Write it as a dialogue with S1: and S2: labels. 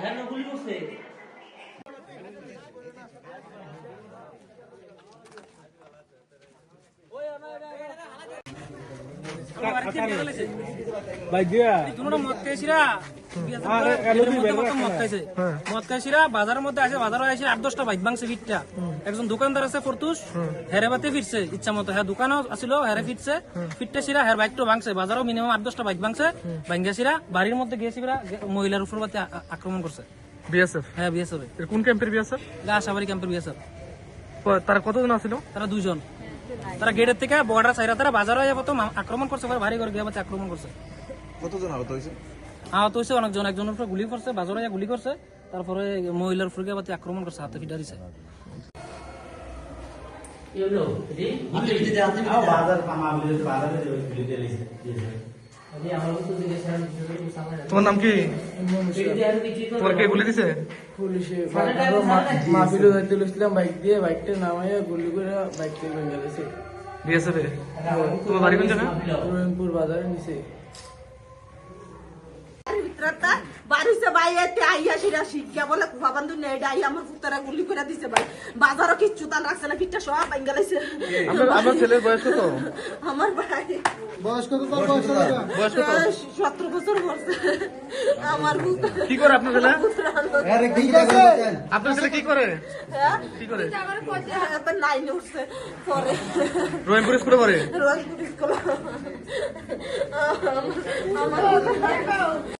S1: হ্যাঁ গুলি করছে
S2: ভাই দিয়া।
S3: দুটো মদ খাইছিরা
S2: হ্যাঁ।
S3: মদ খাইছিরা বাজারের মধ্যে আসে বাজারে আসে আট দশটা বাইক ভাঙছে ফিটটা একজন দোকানদার আছে ফরতুস হেরে বাতে ফিরছে ইচ্ছা মতো। হ্যাঁ দোকানও আসিল হেরে ফিরছে। ফিটটা সিরা হের বাইকটা ভাঙছে। বাজারও মিনিমাম আট দশটা বাইক ভাঙছে ভাঙ্গা সিরা বাড়ির মধ্যে গিয়েছিরা মহিলার উপর বাতে আক্রমণ করছে।
S2: বিএসএফ?
S3: হ্যাঁ বিএসএফ
S2: কোন ক্যাম্পের বিএসএফ?
S3: গা আশাবাড়ি ক্যাম্পের বিএসএফ।
S2: তারা কতজন আছিল?
S3: তারা দুইজন। তারা গেটের থেকে বর্ডার সাইরা তারা বাজারে প্রথম আক্রমণ করছে পরে ভারী করে গিয়ে আক্রমণ করছে।
S4: কতজন আহত হয়েছে?
S3: আহত হয়েছে অনেকজন একজনের উপরে গুলি করছে বাজারে গুলি করছে তারপরে মহিলার উপরে গিয়ে বাতে আক্রমণ করছে হাতে ফিটা দিছে।
S2: তোমার নাম কি? তোমার কে গুলি দিছে?
S5: মাহফিল লইছিলাম বাইক দিয়ে বাইকটা নামাইয়া গুলি করে বাইক থেকে ভেঙে গেছে
S2: বিএসএফ তোমার বাড়ি কোন জায়গা
S5: রহিমপুর নিচে
S6: ভিতরটা বাড়িতে বাইরে আইয়া সিরা শিক্ষা বলে কুফাবান্ধু নেই আইয়া আমার পুতারা গুলি করে দিছে ভাই। বাজারও কিচ্ছু তান রাখছে না পিঠটা সব ভাঙ্গা লাইছে
S2: আপনার আপনার ছেলের বয়স কত?
S6: আমার ভাই।
S2: বয়স কত
S6: সতেরো বছর আমার
S2: কি করে আপনার ছেলে?
S6: পুতারা
S2: আপনার ছেলে কি করে? কি করে?
S6: এবার নাইনে উঠছে পরে।
S2: রহিমপুর স্কুলে পড়ে?
S6: রোজ পুলিশ আমার